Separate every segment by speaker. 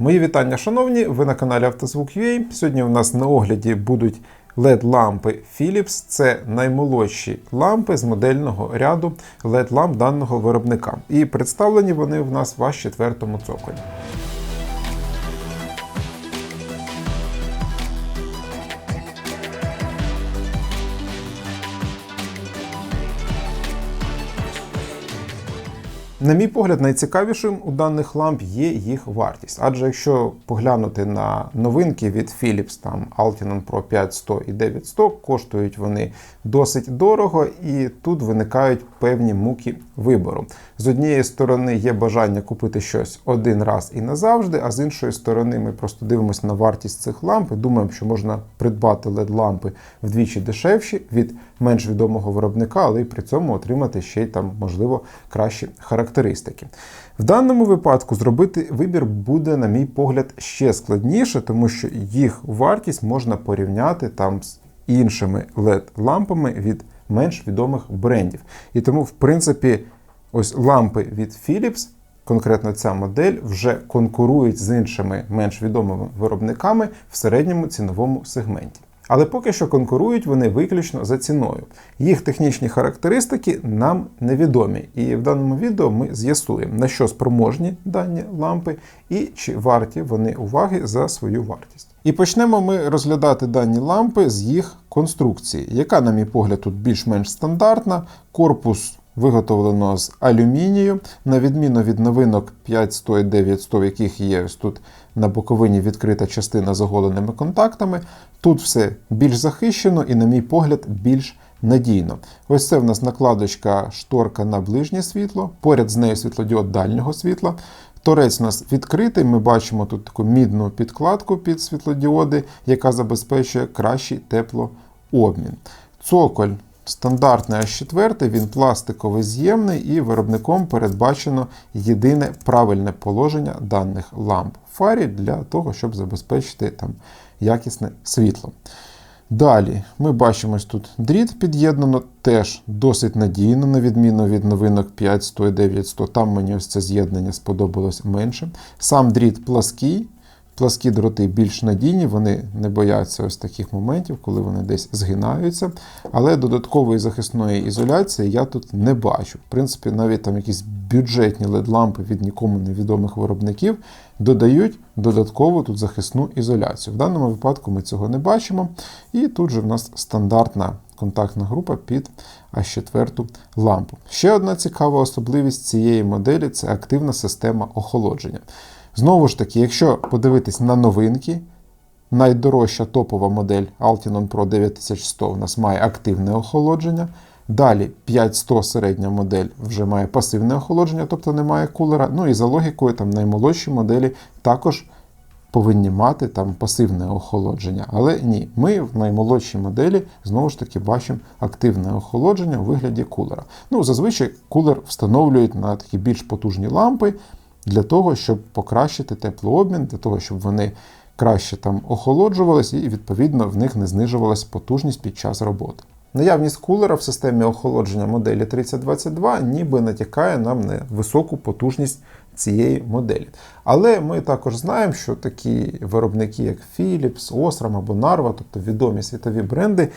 Speaker 1: Мої вітання, шановні! Ви на каналі Автозвук.ua. Сьогодні у нас на огляді будуть LED-лампи Philips. Це наймолодші лампи з модельного ряду LED-ламп даного виробника. І представлені вони в нас в четвертому цоколі. На мій погляд, найцікавішим у даних ламп є їх вартість. Адже якщо поглянути на новинки від Philips, там Altinon Pro 5100 і 9100, коштують вони досить дорого, і тут виникають певні муки вибору. З однієї сторони є бажання купити щось один раз і назавжди, а з іншої сторони, ми просто дивимося на вартість цих ламп і думаємо, що можна придбати LED-лампи вдвічі дешевші від менш відомого виробника, але й при цьому отримати ще й там, можливо, кращі характеристики. В даному випадку зробити вибір буде, на мій погляд, ще складніше, тому що їх вартість можна порівняти там з іншими LED-лампами від менш відомих брендів. І тому, в принципі, ось лампи від Philips. Конкретно ця модель вже конкурують з іншими менш відомими виробниками в середньому ціновому сегменті. Але поки що конкурують вони виключно за ціною. Їх технічні характеристики нам невідомі, і в даному відео ми з'ясуємо, на що спроможні дані лампи і чи варті вони уваги за свою вартість. І почнемо ми розглядати дані лампи з їх конструкції, яка, на мій погляд, тут більш-менш стандартна. Корпус виготовлено з алюмінію, на відміну від новинок 5100 і 9100, в яких є ось тут на боковині відкрита частина з оголеними контактами. Тут все більш захищено і, на мій погляд, більш надійно. Ось це в нас накладочка шторка на ближнє світло, поряд з нею світлодіод дальнього світла. Торець у нас відкритий, ми бачимо тут таку мідну підкладку під світлодіоди, яка забезпечує кращий теплообмін. Цоколь стандартний H4, він пластиковий з'ємний і виробником передбачено єдине правильне положення даних ламп фарі для того, щоб забезпечити там якісне світло. Далі ми бачимо ось тут дріт під'єднано, теж досить надійно, на відміну від новинок 5, 100 і 900. Там мені ось це з'єднання сподобалось менше. Сам дріт плаский. Пласкі дроти більш надійні, вони не бояться ось таких моментів, коли вони десь згинаються. Але додаткової захисної ізоляції я тут не бачу. В принципі, навіть там якісь бюджетні LED-лампи від нікому невідомих виробників додають додаткову тут захисну ізоляцію. В даному випадку ми цього не бачимо. І тут же в нас стандартна контактна група під А4 лампу. Ще одна цікава особливість цієї моделі це активна система охолодження. Знову ж таки, якщо подивитись на новинки, найдорожча топова модель Altinon Pro 9100 у нас має активне охолодження. Далі 5100 середня модель вже має пасивне охолодження, тобто немає кулера. Ну і за логікою, там наймолодші моделі також повинні мати там пасивне охолодження. Але ні, ми в наймолодшій моделі знову ж таки бачимо активне охолодження у вигляді кулера. Ну, зазвичай кулер встановлюють на такі більш потужні лампи для того, щоб покращити теплообмін, для того, щоб вони краще там охолоджувалися і, відповідно, в них не знижувалася потужність під час роботи. Наявність кулера в системі охолодження моделі 3022 ніби натякає нам на високу потужність цієї моделі. Але ми також знаємо, що такі виробники, як Philips, Osram або Narva, тобто відомі світові бренди,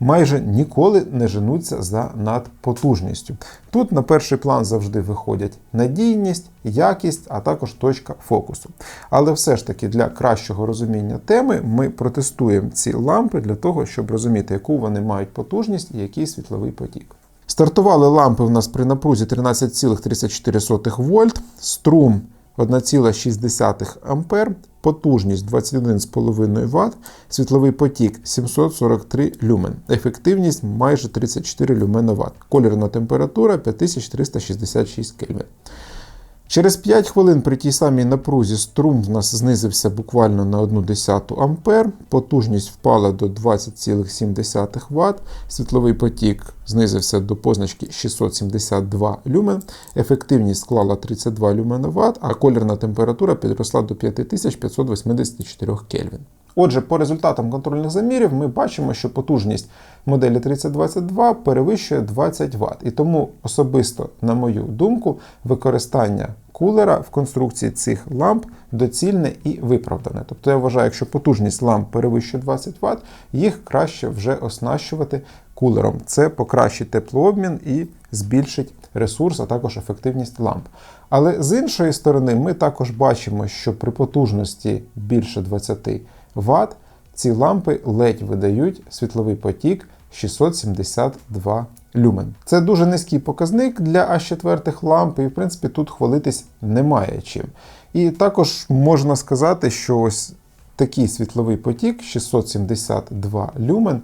Speaker 1: майже ніколи не женуться за надпотужністю. Тут на перший план завжди виходять надійність, якість, а також точка фокусу. Але все ж таки для кращого розуміння теми ми протестуємо ці лампи для того, щоб розуміти, яку вони мають потужність і який світловий потік. Стартували лампи в нас при напрузі 13,34 вольт, струм 1,6 А, потужність 21,5 Вт, світловий потік 743 люмен, ефективність майже 34 люмена Вт, колірна температура 5366 Кельвін. Через 5 хвилин при тій самій напрузі струм в нас знизився буквально на 1,1 А, потужність впала до 20,7 Вт, світловий потік знизився до позначки 672 люмен, ефективність склала 32 люмена Вт, а колірна температура підросла до 5584 Кельвін. Отже, по результатам контрольних замірів ми бачимо, що потужність моделі 3022 перевищує 20 Вт. І тому особисто, на мою думку, використання кулера в конструкції цих ламп доцільне і виправдане. Тобто я вважаю, якщо потужність ламп перевищує 20 Вт, їх краще вже оснащувати кулером. Це покращить теплообмін і збільшить ресурс, а також ефективність ламп. Але з іншої сторони, ми також бачимо, що при потужності більше 20 Вт ці лампи ледь видають світловий потік 672 люмен. Це дуже низький показник для А4 ламп, і в принципі тут хвалитись немає чим. І також можна сказати, що ось такий світловий потік 672 люмен.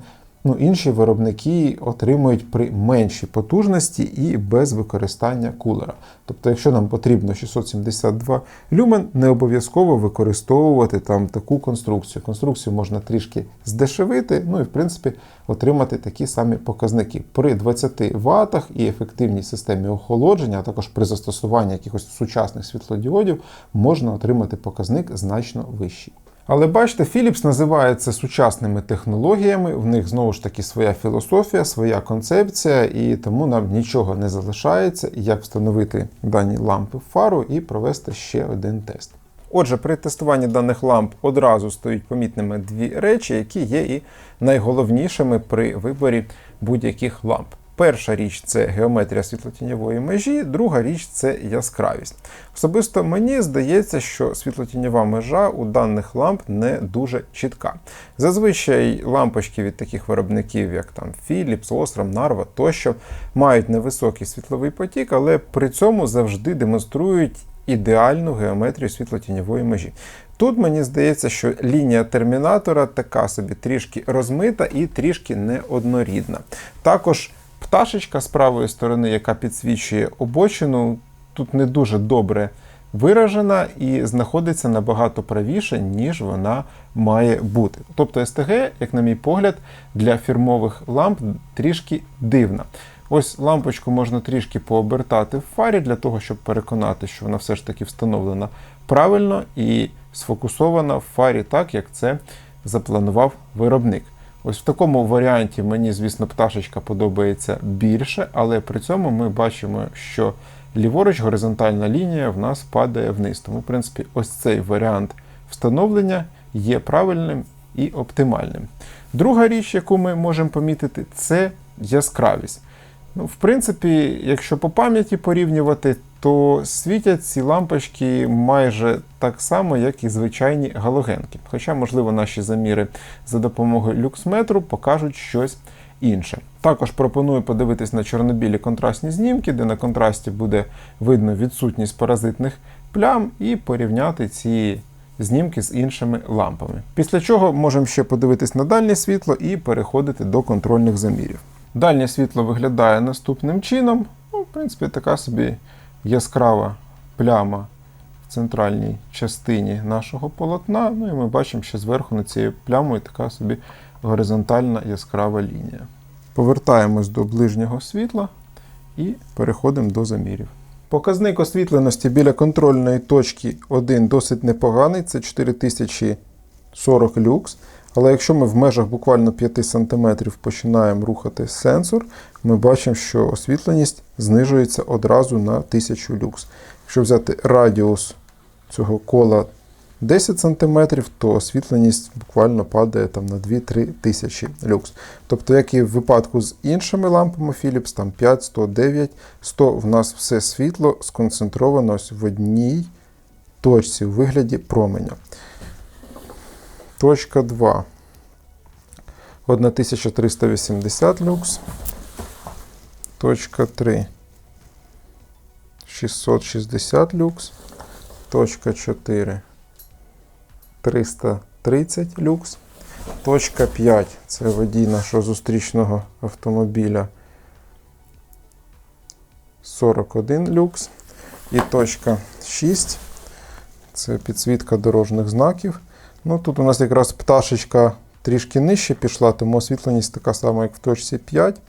Speaker 1: Ну, інші виробники отримують при меншій потужності і без використання кулера. Тобто, якщо нам потрібно 672 люмен, не обов'язково використовувати там таку конструкцію. Конструкцію можна трішки здешевити, ну і в принципі отримати такі самі показники. При 20 Вт і ефективній системі охолодження, а також при застосуванні якихось сучасних світлодіодів, можна отримати показник значно вищий. Але бачите, Philips називає це сучасними технологіями, в них знову ж таки своя філософія, своя концепція, і тому нам нічого не залишається, як встановити дані лампи в фару і провести ще один тест. Отже, при тестуванні даних ламп одразу стають помітними дві речі, які є і найголовнішими при виборі будь-яких ламп. Перша річ це геометрія світлотіньової межі, друга річ це яскравість. Особисто мені здається, що світлотіньова межа у даних ламп не дуже чітка. Зазвичай лампочки від таких виробників, як там Philips, Osram, Narva тощо, мають невисокий світловий потік, але при цьому завжди демонструють ідеальну геометрію світлотіньової межі. Тут мені здається, що лінія термінатора така собі трішки розмита і трішки неоднорідна. Також пташечка з правої сторони, яка підсвічує обочину, тут не дуже добре виражена і знаходиться набагато правіше, ніж вона має бути. Тобто СТГ, як на мій погляд, для фірмових ламп трішки дивна. Ось лампочку можна трішки пообертати в фарі для того, щоб переконати, що вона все ж таки встановлена правильно і сфокусована в фарі так, як це запланував виробник. Ось в такому варіанті мені, звісно, пташечка подобається більше, але при цьому ми бачимо, що ліворуч горизонтальна лінія в нас падає вниз. Тому, в принципі, ось цей варіант встановлення є правильним і оптимальним. Друга річ, яку ми можемо помітити, це яскравість. Ну, В принципі, якщо по пам'яті порівнювати, то світять ці лампочки майже так само, як і звичайні галогенки. Хоча, можливо, наші заміри за допомогою люксметру покажуть щось інше. Також пропоную подивитись на чорнобілі контрастні знімки, де на контрасті буде видно відсутність паразитних плям, і порівняти ці знімки з іншими лампами. Після чого можемо ще подивитись на дальнє світло і переходити до контрольних замірів. Дальнє світло виглядає наступним чином. Ну, В принципі, така собі яскрава пляма в центральній частині нашого полотна. Ну і ми бачимо, що зверху над цією плямою така собі горизонтальна яскрава лінія. Повертаємось до ближнього світла і переходимо до замірів. Показник освітленості біля контрольної точки 1 досить непоганий, це 4040 люкс. Але якщо ми в межах буквально 5 см починаємо рухати сенсор, ми бачимо, що освітленість знижується одразу на 1000 люкс. Якщо взяти радіус цього кола 10 см, то освітленість буквально падає там на 2-3 тисячі люкс. Тобто, як і в випадку з іншими лампами Philips, там 5, 100, 9, 100 в нас все світло сконцентровано в одній точці у вигляді променя. Точка 2. 1380 люкс. Точка 3. 660 люкс. Точка 4. 330 люкс. Точка 5. Це водій нашого зустрічного автомобіля. 41 люкс. І точка 6. Це підсвітка дорожніх знаків. Ну, Тут у нас якраз пташечка трішки нижче пішла, тому освітленість така сама, як в точці 5,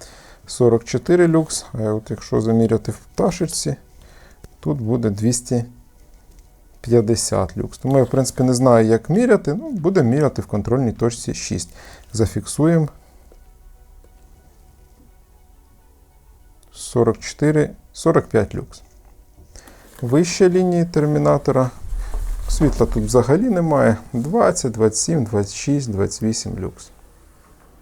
Speaker 1: 44 люкс. А от якщо заміряти в пташечці, тут буде 250 люкс. Тому я, в принципі, не знаю, як міряти. Ну, Будемо міряти в контрольній точці 6. Зафіксуємо 44, 45 люкс. вище лінії термінатора. Світла тут взагалі немає. 20, 27, 26, 28 люкс.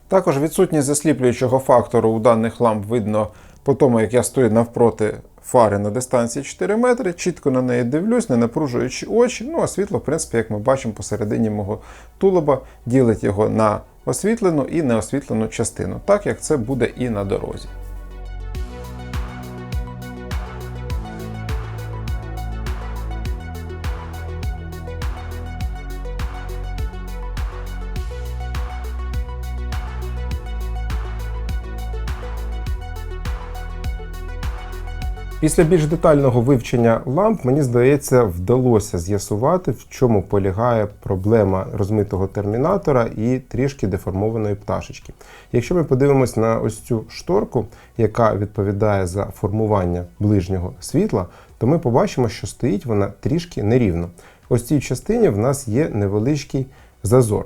Speaker 1: Також відсутність засліплюючого фактору у даних ламп видно по тому, як я стою навпроти фари на дистанції 4 метри, чітко на неї дивлюсь, не напружуючи очі. Ну а світло, в принципі, як ми бачимо посередині мого тулуба, ділить його на освітлену і неосвітлену частину, так як це буде і на дорозі. Після більш детального вивчення ламп, мені здається, вдалося з'ясувати, в чому полягає проблема розмитого термінатора і трішки деформованої пташечки. Якщо ми подивимось на ось цю шторку, яка відповідає за формування ближнього світла, то ми побачимо, що стоїть вона трішки нерівно. Ось цій частині в нас є невеличкий зазор.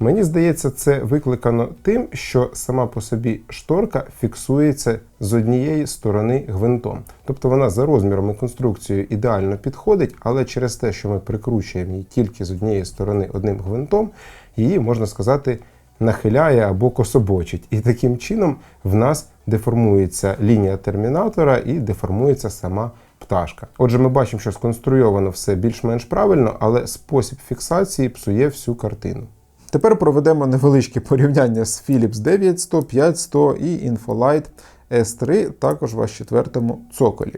Speaker 1: Мені здається, це викликано тим, що сама по собі шторка фіксується з однієї сторони гвинтом. Тобто вона за розміром і конструкцією ідеально підходить, але через те, що ми прикручуємо її тільки з однієї сторони одним гвинтом, її можна сказати. Нахиляє або кособочить, і таким чином в нас деформується лінія термінатора і деформується сама пташка. Отже, ми бачимо, що сконструйовано все більш-менш правильно, але спосіб фіксації псує всю картину. Тепер проведемо невеличке порівняння з Philips 900, 5100 і Infolight S3, також в четвертому цоколі.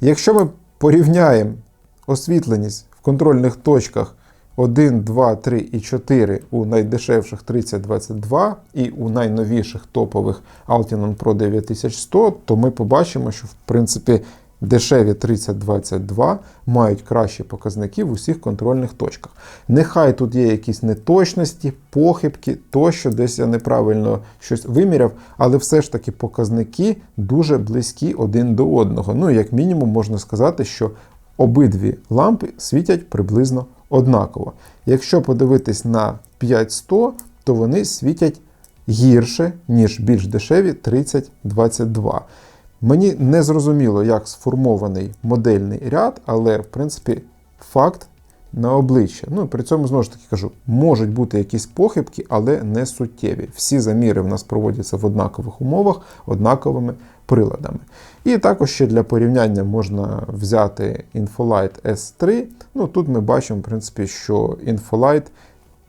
Speaker 1: Якщо ми порівняємо освітленість в контрольних точках 1, 2, 3 і 4 у найдешевших 3022 і у найновіших топових Altinon Pro 9100, то ми побачимо, що в принципі Дешеві 3022 мають кращі показники в усіх контрольних точках. Нехай тут є якісь неточності, похибки, тощо, десь я неправильно щось виміряв, але все ж таки показники дуже близькі один до одного. Ну, як мінімум, можна сказати, що обидві лампи світять приблизно однаково. Якщо подивитись на 5100, то вони світять гірше, ніж більш дешеві 3022. Мені не зрозуміло, як сформований модельний ряд, але, в принципі, факт на обличчя. Ну, при цьому, знову ж таки кажу, можуть бути якісь похибки, але не суттєві. Всі заміри в нас проводяться в однакових умовах, однаковими приладами. І також ще для порівняння можна взяти Infolight S3. Ну, Тут ми бачимо, в принципі, що Infolight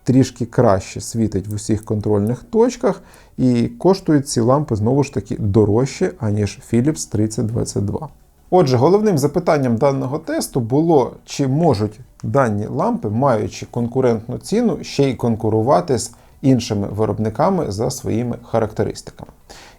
Speaker 1: трішки краще світить в усіх контрольних точках, і коштують ці лампи знову ж таки дорожче, аніж Philips 3022. Отже, головним запитанням даного тесту було, чи можуть дані лампи, маючи конкурентну ціну, ще й конкурувати з іншими виробниками за своїми характеристиками.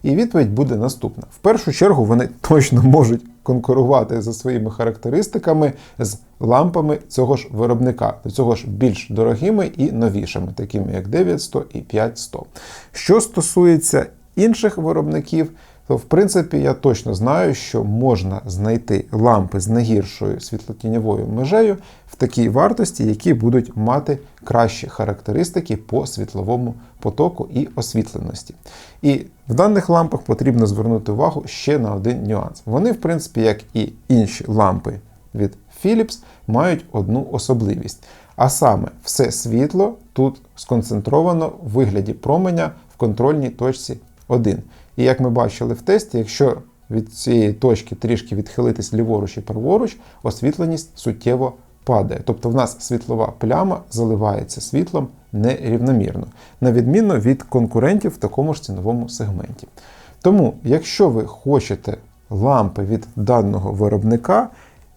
Speaker 1: І відповідь буде наступна: в першу чергу вони точно можуть конкурувати за своїми характеристиками з лампами цього ж виробника, до цього ж більш дорогими і новішими, такими як 900 і 5100. Що стосується інших виробників, то в принципі я точно знаю, що можна знайти лампи з найгіршою світлотіньовою межею в такій вартості, які будуть мати кращі характеристики по світловому потоку і освітленості. І в даних лампах потрібно звернути увагу ще на один нюанс. Вони, в принципі, як і інші лампи від Philips, мають одну особливість. А саме, все світло тут сконцентровано в вигляді променя в контрольній точці 1. І як ми бачили в тесті, якщо від цієї точки трішки відхилитись ліворуч і праворуч, освітленість суттєво падає. Тобто в нас світлова пляма заливається світлом нерівномірно, на відміну від конкурентів в такому ж ціновому сегменті. Тому, якщо ви хочете лампи від даного виробника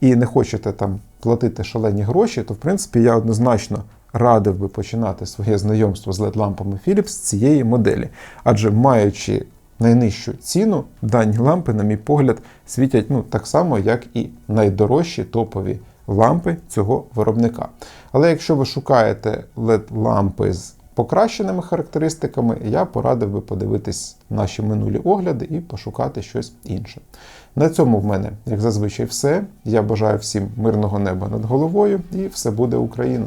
Speaker 1: і не хочете там платити шалені гроші, то в принципі я однозначно радив би починати своє знайомство з LED-лампами Philips з цієї моделі. Адже маючи найнижчу ціну, дані лампи, на мій погляд, світять ну, так само, як і найдорожчі топові лампи цього виробника. Але якщо ви шукаєте LED-лампи з покращеними характеристиками, я порадив би подивитись наші минулі огляди і пошукати щось інше. На цьому в мене, як зазвичай, все. Я бажаю всім мирного неба над головою і все буде Україна!